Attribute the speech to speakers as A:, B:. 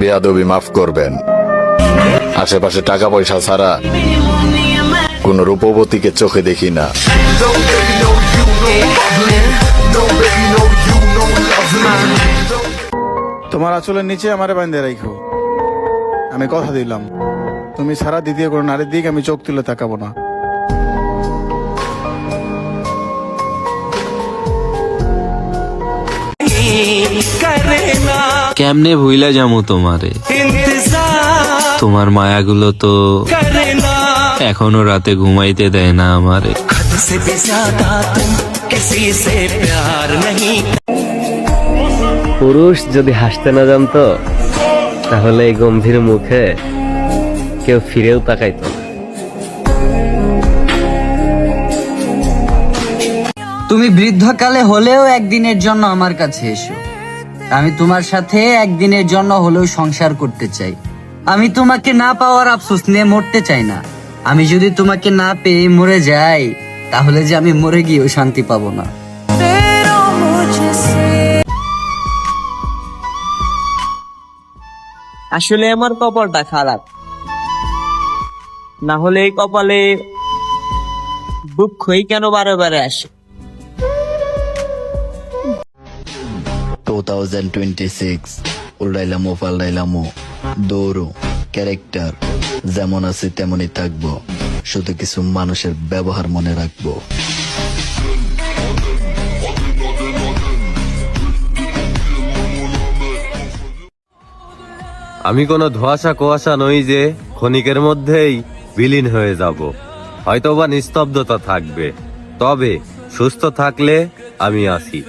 A: বেয়াদবি মাফ করবেন। আশেপাশে টাকা পয়সা ছাড়া কোন রূপবতীকে চোখে দেখি না।
B: তোমার আঁচলের নিচে আমারে বান্ধে রাখো আমি কথা দিলাম। তুমি সারা দ্বিতীয় কোনো নারীর দিকে আমি চোখ তুলে তাকাবো না
C: কেমনে ভুইলা যামু তোমারে? তোমার মায়াগুলো তো এখনও রাতে ঘুমাইতে দেয় না আমারে।
D: পুরুষ যদি হাসতে না জানতো তাহলে এই গম্ভীর মুখে কেউ ফিরেও তাকাইতো না।
E: তুমি বৃদ্ধকালে হলেও একদিনের জন্য আমার কাছে এসো। আমি তোমার সাথে একদিনের জন্য হলেও সংসার করতে চাই। আমি তোমাকে না পাওয়ার আফসোস নিয়ে মরতে চাই না। আমি যদি তোমাকে না পেয়ে মরে যাই তাহলে যে আমি মরে গিয়েও শান্তি পাবো না।
F: আসলে আমার কপালটা খারাপ। না হলে এই কপালে দুঃখই কেন বারে বারে আসে?
A: 2026 উল্টাইলামো পাল্টাইলামো দৌড়ো, ক্যারেক্টার, যেমন আছে তেমনই থাকব। শুধু কিছু মানুষের ব্যবহার মনে রাখব।
D: আমি কোনো ধোয়াশা কুয়াশা নই যে ক্ষণিকের মধ্যেই বিলীন হয়ে যাব। হয়তোবা নিস্তব্ধতা থাকবে। তবে সুস্থ থাকলে আমি আছি